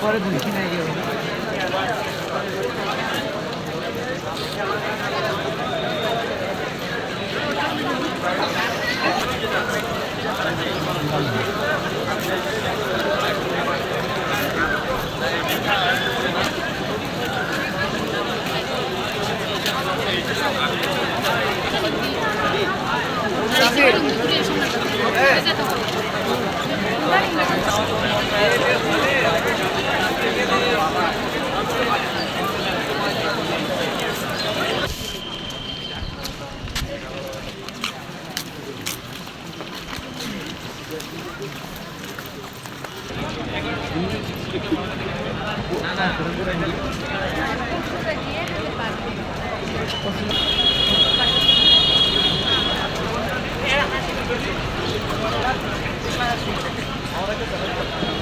পরে দুই কিনে গেল না না আছে অনেকে